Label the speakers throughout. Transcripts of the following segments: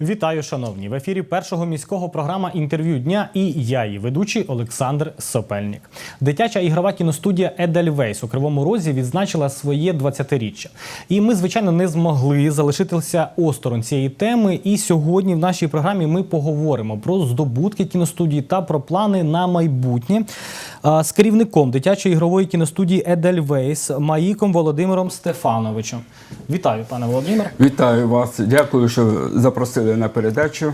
Speaker 1: Вітаю, шановні! В ефірі першого міського програма інтерв'ю дня і я, її ведучий Олександр Сопельник. Дитяча ігрова кіностудія Едельвейс у Кривому Розі відзначила своє 20-річчя. І ми, звичайно, не змогли залишитися осторонь цієї теми. І сьогодні в нашій програмі ми поговоримо про здобутки кіностудії та про плани на майбутнє з керівником дитячої ігрової кіностудії Едельвейс Маїком Володимиром Стефановичем. Вітаю, пане Володимире.
Speaker 2: Вітаю вас. Дякую, що запросили на передачу.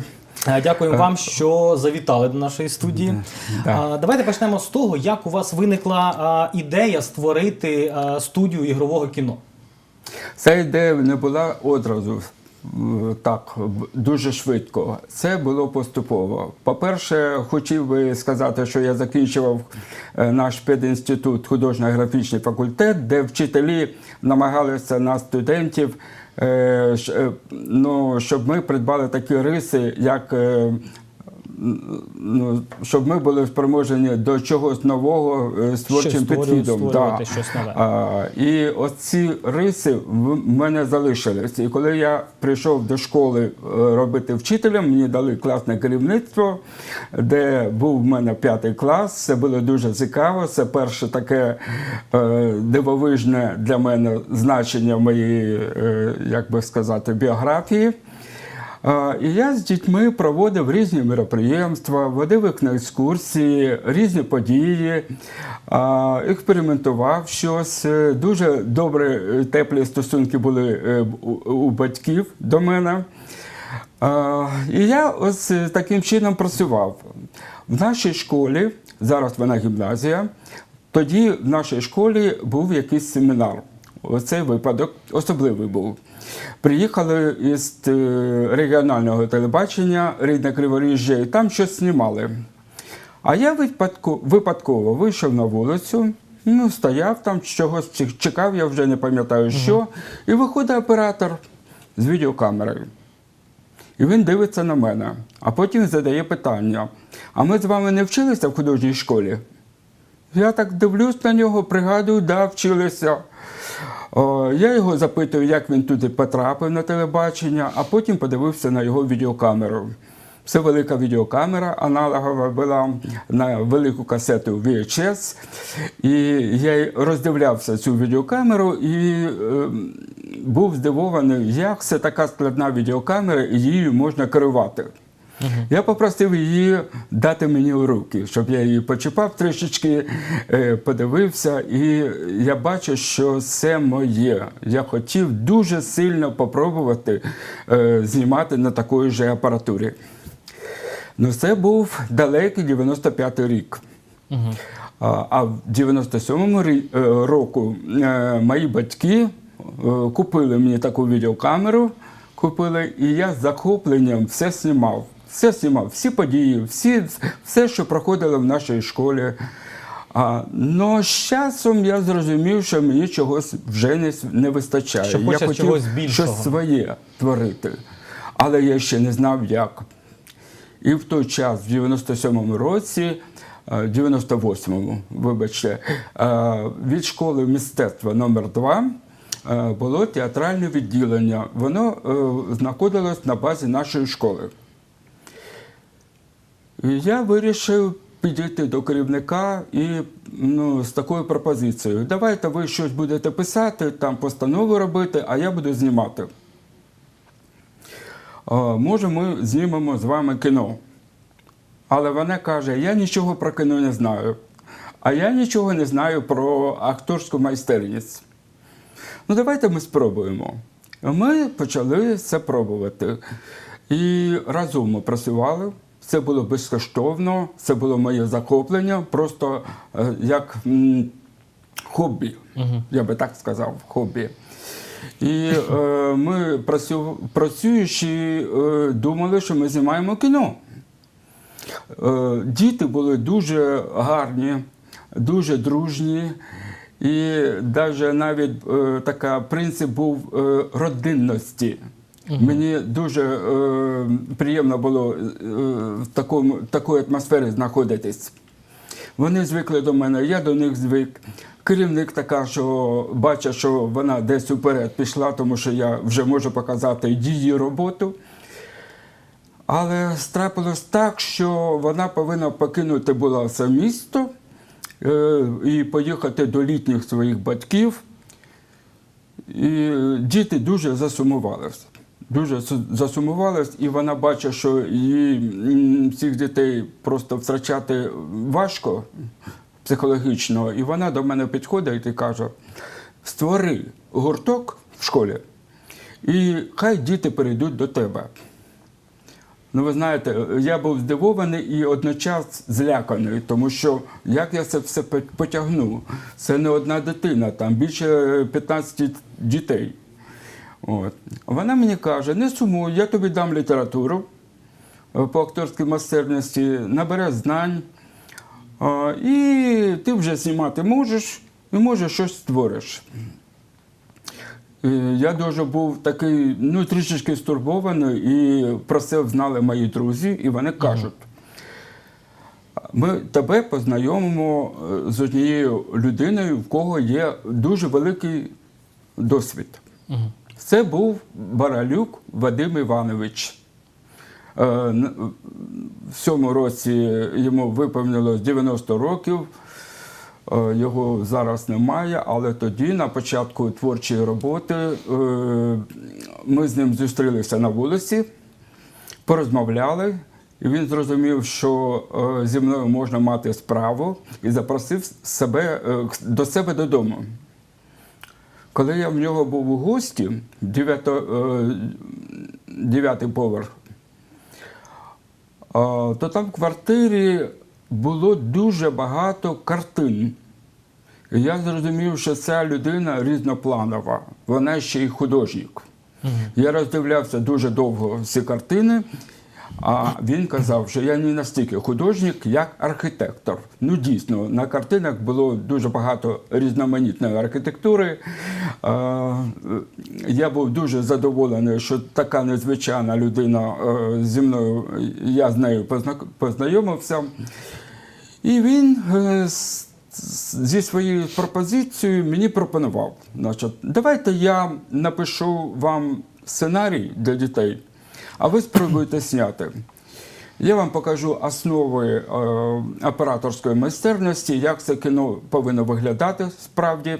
Speaker 1: Е, Дякуємо вам, що завітали до нашої студії.
Speaker 2: Да.
Speaker 1: Давайте почнемо з того, як у вас виникла ідея створити студію ігрового кіно.
Speaker 2: Ця ідея не була одразу так дуже швидко. Це було поступово. По-перше, хотів би сказати, що я закінчував е, наш пединститут художньо-графічний факультет, де вчителі намагалися на студентів. е, е, Ну, щоб ми придбали такі риси, як щоб ми були спроможені до чогось нового е, з творчим підхідом.
Speaker 1: створювати щось нове.
Speaker 2: А, і оці риси в мене залишились. І коли я прийшов до школи е, робити вчителем, мені дали класне керівництво, де був в мене п'ятий клас. Це було дуже цікаво. Це перше таке е, дивовижне для мене значення моєї, як би сказати, біографії. І я з дітьми проводив різні мероприємства, водив їх на екскурсії, різні події, експериментував щось. Е, Дуже добре, теплі стосунки були е, у- у батьків до мене. І я ось е, таким чином працював. В нашій школі, зараз вона гімназія, тоді в нашій школі був якийсь семінар. Оцей випадок особливий був. Приїхали із е, регіонального телебачення рідне Криворіжжя, і там щось знімали. А я випадково вийшов на вулицю, ну, стояв там, чогось чекав, я вже не пам'ятаю що, і виходить оператор з відеокамерою. І він дивиться на мене, а потім задає питання: а ми з вами не вчилися в художній школі? Я так дивлюсь на нього, пригадую, да, вчилися. О, я його запитую, як він туди потрапив на телебачення, а потім подивився на його відеокамеру. Це велика відеокамера аналогова була на велику касету VHS. І я роздивлявся цю відеокамеру і е, був здивований, як це така складна відеокамера, і її можна керувати. Я попросив її дати мені у руки, щоб я її почіпав трішечки, е, подивився, і я бачу, що це моє. Я хотів дуже сильно попробувати е, знімати на такої ж апаратурі. Ну, це був далекий 95-й рік. А, а в 97-му е, року мої батьки купили мені таку відеокамеру, купили, і я з захопленням все знімав. Все знімав, всі події, всі, все, що проходило в нашій школі. А, но з часом я зрозумів, що мені чогось вже не, не вистачає.
Speaker 1: Що
Speaker 2: я хотів
Speaker 1: чогось більшого.
Speaker 2: щось своє творити, але я ще не знав, як. І в той час, в 97-му році, е, 98-му, вибачте, е, від школи мистецтва номер 2 було театральне відділення. Воно е, знаходилось на базі нашої школи. Я вирішив підійти до керівника і ну, з такою пропозицією: давайте ви щось будете писати, там постанову робити, а я буду знімати. Може, ми знімемо з вами кіно. Але вона каже: я нічого про кіно не знаю, а я нічого не знаю про акторську майстерність. Ну, давайте ми спробуємо. Ми почали це пробувати. І разом ми працювали. Це було безкоштовно, це було моє захоплення, просто е, як хобі, я би так сказав, хобі. І е, ми працю, працюючи, е, думали, що ми знімаємо кіно. Е, Діти були дуже гарні, дуже дружні. І навіть навіть е, така принцип був е, родинності. Мені дуже е, приємно було е, в такому, такої атмосфері знаходитись. Вони звикли до мене, я до них звик. Керівник така, що бачить, що вона десь уперед пішла, тому що я вже можу показати її роботу. Але трапилось так, що вона повинна покинути була це місто е, і поїхати до літніх своїх батьків. І діти дуже засумувалися. Дуже су- засумувались, і вона бачить, що м, цих дітей просто втрачати важко психологічно. І вона до мене підходить і каже: створи гурток в школі, і хай діти перейдуть до тебе. Ну, ви знаєте, я був здивований і одночас зляканий, тому що як я це все потягну? Це не одна дитина, там більше 15 дітей. От. Вона мені каже: не сумуй, я тобі дам літературу е, по акторській майстерності, набере знань, і ти вже знімати можеш, і може щось створиш. Е, Я дуже був такий, ну, трішечки стурбований, і про це знали мої друзі, і вони кажуть: ми тебе познайомимо е, з однією людиною, в кого є дуже великий досвід. Це був Баралюк Вадим Іванович. Е, В цьому році йому виповнилось 90 років. Е, Його зараз немає, але тоді, на початку творчої роботи, е, ми з ним зустрілися на вулиці, порозмовляли, і він зрозумів, що зі мною можна мати справу, і запросив себе до себе додому. Коли я в нього був у гості, дев'ято, е, дев'ятий поверх, то там в квартирі було дуже багато картин. І я зрозумів, що ця людина різнопланова, вона ще й художник. Я роздивлявся дуже довго ці картини, а він казав, що я не настільки художник, як архітектор. Ну, дійсно, на картинах було дуже багато різноманітної архітектури. Я був дуже задоволений, що така незвичайна людина е, зі мною, я з нею познайомився. І він е, зі своєю пропозицією мені пропонував. Значить, давайте я напишу вам сценарій для дітей, а ви спробуйте зняти. Я вам покажу основи е, операторської майстерності, як це кіно повинно виглядати справді.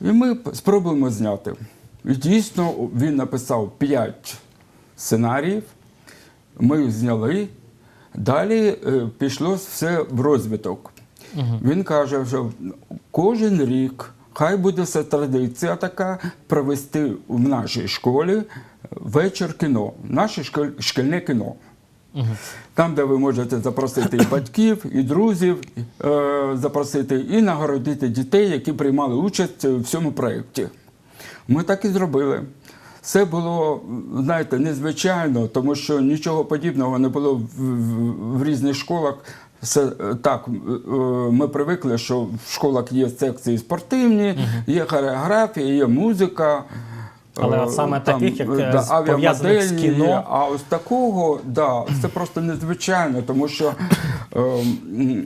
Speaker 2: І ми спробуємо зняти. І дійсно він написав 5 сценаріїв, ми їх зняли. Далі е, пішло все в розвиток. Він каже, що кожен рік хай буде це традиція така провести в нашій школі вечір кіно, наше шкільне кіно. Там, де ви можете запросити і батьків, і друзів, е, запросити і нагородити дітей, які приймали участь в цьому проєкті. Ми так і зробили. Це було, знаєте, незвичайно, тому що нічого подібного не було в, в, в різних школах. Це е, так, е, ми привикли, що в школах є секції спортивні, є хореографія, є музика.
Speaker 1: Але
Speaker 2: е,
Speaker 1: от саме таких, як, е,
Speaker 2: да,
Speaker 1: пов'язаних з кіно.
Speaker 2: а ось такого, да, це просто незвичайно, тому що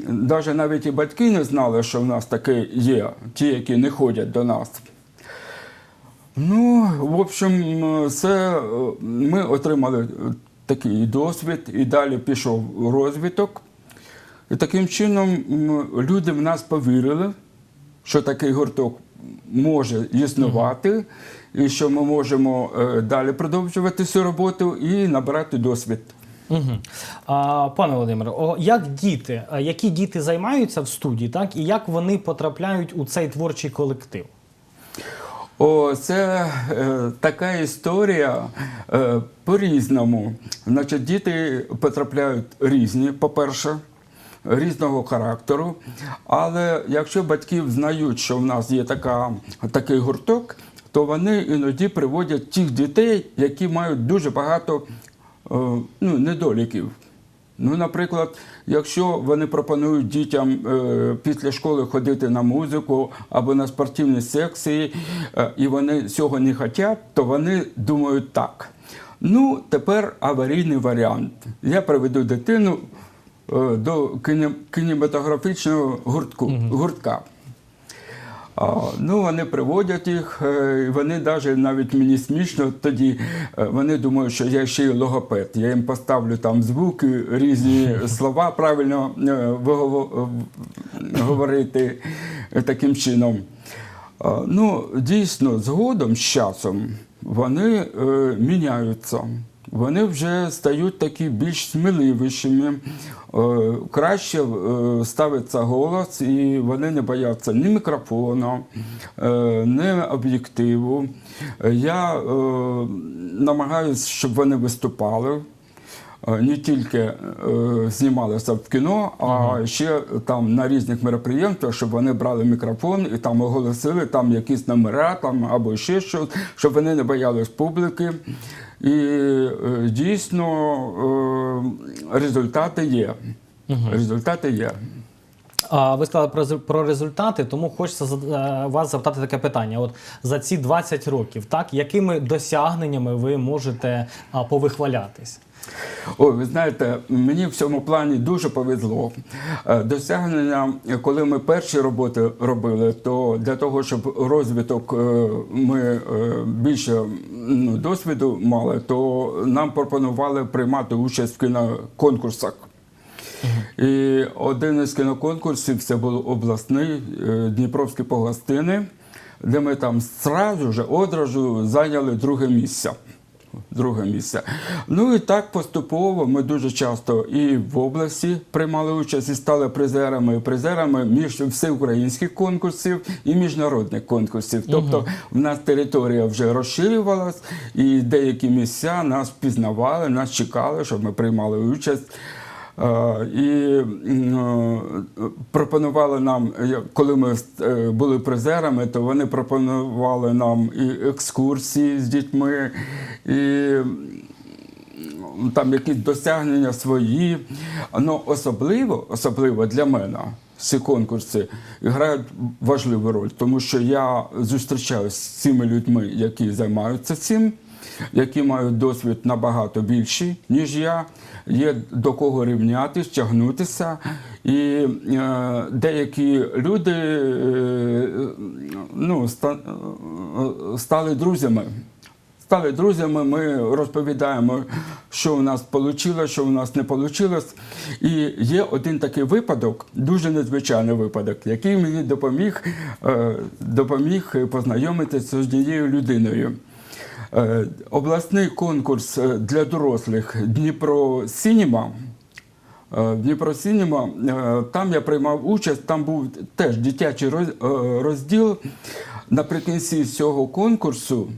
Speaker 2: навіть навіть і батьки не знали, що в нас таке є, ті, які не ходять до нас. Ну, в общем, це е, ми отримали е, такий досвід, і далі пішов розвиток. І таким чином люди в нас повірили, що такий гурток може існувати, і що ми можемо е, далі продовжувати цю роботу і набирати досвід.
Speaker 1: Угу. А, пане Володимире, о, як діти, які діти займаються в студії, так і як вони потрапляють у цей творчий колектив?
Speaker 2: О, це е, така історія е, по-різному. Значить, діти потрапляють різні, по-перше, різного характеру. Але якщо батьків знають, що в нас є така, такий гурток, то вони іноді приводять тих дітей, які мають дуже багато е, ну, недоліків. Ну, наприклад, якщо вони пропонують дітям е, після школи ходити на музику або на спортивні секції, е, і вони цього не хочуть, то вони думають так. Ну, тепер аварійний варіант. Я приведу дитину до кіне- кінематографічного гуртку, гуртка. А, ну, вони приводять їх, е, і вони навіть навіть мені смішно тоді. е, Вони думають, що я ще й логопед. Я їм поставлю там звуки, різні слова правильно е, е, говорити е, таким чином. Ну, дійсно, згодом з часом вони е, міняються. Вони вже стають такі більш сміливішими, е, краще е, ставиться голос, і вони не бояться ні мікрофона, е, ні об'єктиву. Я намагаюся, щоб вони виступали. Не тільки е, знімалися в кіно, а ще там на різних мероприємствах, щоб вони брали мікрофон і там оголосили там якісь номера там, або ще щось, щоб вони не боялись публіки. І е, дійсно е, результати є. Результати є.
Speaker 1: Ви сказали про, про результати, тому хочеться е, вас запитати таке питання. От за ці 20 років, так якими досягненнями ви можете повихвалятись?
Speaker 2: Ой, ви знаєте, мені в цьому плані дуже повезло. Е, Досягнення, коли ми перші роботи робили, то для того, щоб розвиток е, ми більше досвіду мали, то нам пропонували приймати участь в кіноконкурсах. І один із кіноконкурсів це був обласний е, Дніпровські погостини, де ми там зразу ж одразу зайняли друге місце. Друге місце. Ну і так поступово ми дуже часто і в області приймали участь і стали призерами, і призерами між всеукраїнських конкурсів і міжнародних конкурсів. Тобто в нас територія вже розширювалась, і деякі місця нас впізнавали, нас чекали, щоб ми приймали участь. Е, І е, пропонували нам, е, коли ми були призерами, то вони пропонували нам і екскурсії з дітьми, і там якісь досягнення свої. Ну, особливо, особливо для мене ці конкурси грають важливу роль, тому що я зустрічаюся з цими людьми, які займаються цим які мають досвід набагато більший, ніж я. Є до кого рівнятися, тягнутися. І е, деякі люди е, ну, ста, е, стали друзями. Стали друзями, ми розповідаємо, що у нас вийшло, що у нас не вийшло. І є один такий випадок, дуже незвичайний випадок, який мені допоміг, е, допоміг познайомитися з однією людиною. Е, Обласний конкурс е, для дорослих Дніпро Сініма. Е, Дніпро Сініма, там я приймав участь, там був теж дитячий розділ. Наприкінці цього конкурсу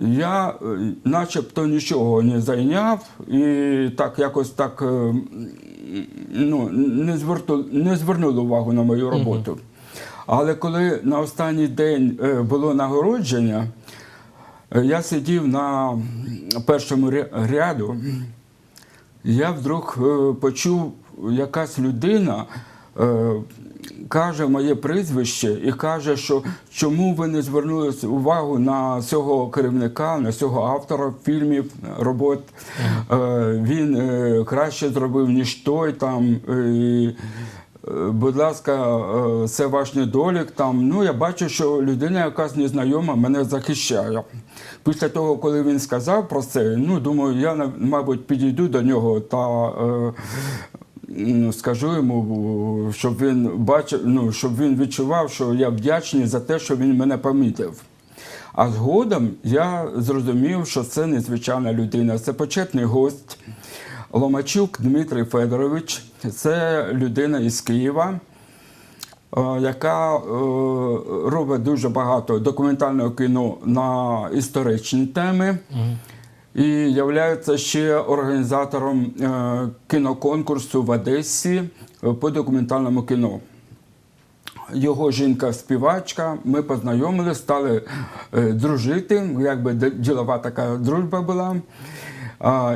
Speaker 2: я начебто нічого не зайняв і так якось так ну, не, зверту, не звернули увагу на мою роботу. Але коли на останній день було нагородження, я сидів на першому ряду, я вдруг е, почув, якась людина е, каже моє прізвище і каже, що чому ви не звернули увагу на цього керівника, на цього автора фільмів, робот. Е, Він краще зробив, ніж той там. і, Будь ласка, е, це ваш недолік. Там ну я бачу, що людина, якась незнайома, мене захищає. Після того, коли він сказав про це, ну думаю, я мабуть підійду до нього та е, скажу йому, щоб він бачив, ну щоб він відчував, що я вдячний за те, що він мене помітив. А згодом я зрозумів, що це незвичайна людина, це почетний гость. Ломачук Дмитрий Федорович, це людина із Києва, е, яка е, робить дуже багато документального кіно на історичні теми. І являється ще організатором е, кіноконкурсу в Одесі по документальному кіно. Його жінка співачка, ми познайомилися, стали дружити, якби ділова така дружба була.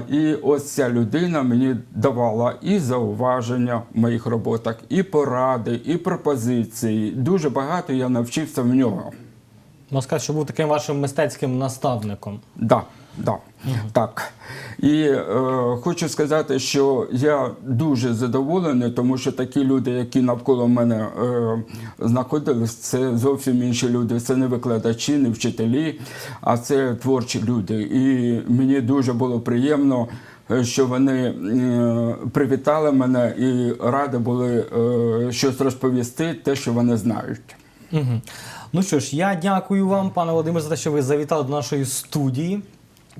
Speaker 2: І ось ця людина мені давала і зауваження в моїх роботах, і поради, і пропозиції. Дуже багато я навчився в нього.
Speaker 1: Можна сказати, що був таким вашим мистецьким наставником.
Speaker 2: Да, Да. Так. І е, хочу сказати, що я дуже задоволений, тому що такі люди, які навколо мене е, знаходились, це зовсім інші люди. Це не викладачі, не вчителі, а це творчі люди. І мені дуже було приємно. е, Що вони е, привітали мене і раді були е, щось розповісти, те, що вони знають.
Speaker 1: Угу. Ну що ж, я дякую вам, пане Володимир, за те, що ви завітали до нашої студії.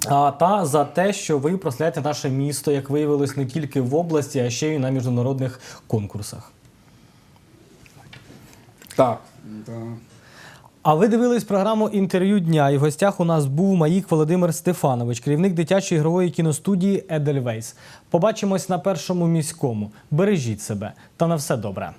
Speaker 1: Та за те, що ви прославляєте наше місто, як виявилось, не тільки в області, а ще й на міжнародних конкурсах.
Speaker 2: Так.
Speaker 1: А ви дивились програму інтерв'ю дня, і в гостях у нас був Маїк Володимир Стефанович, керівник дитячої ігрової кіностудії Едельвейс. Побачимось на першому міському. Бережіть себе та на все добре.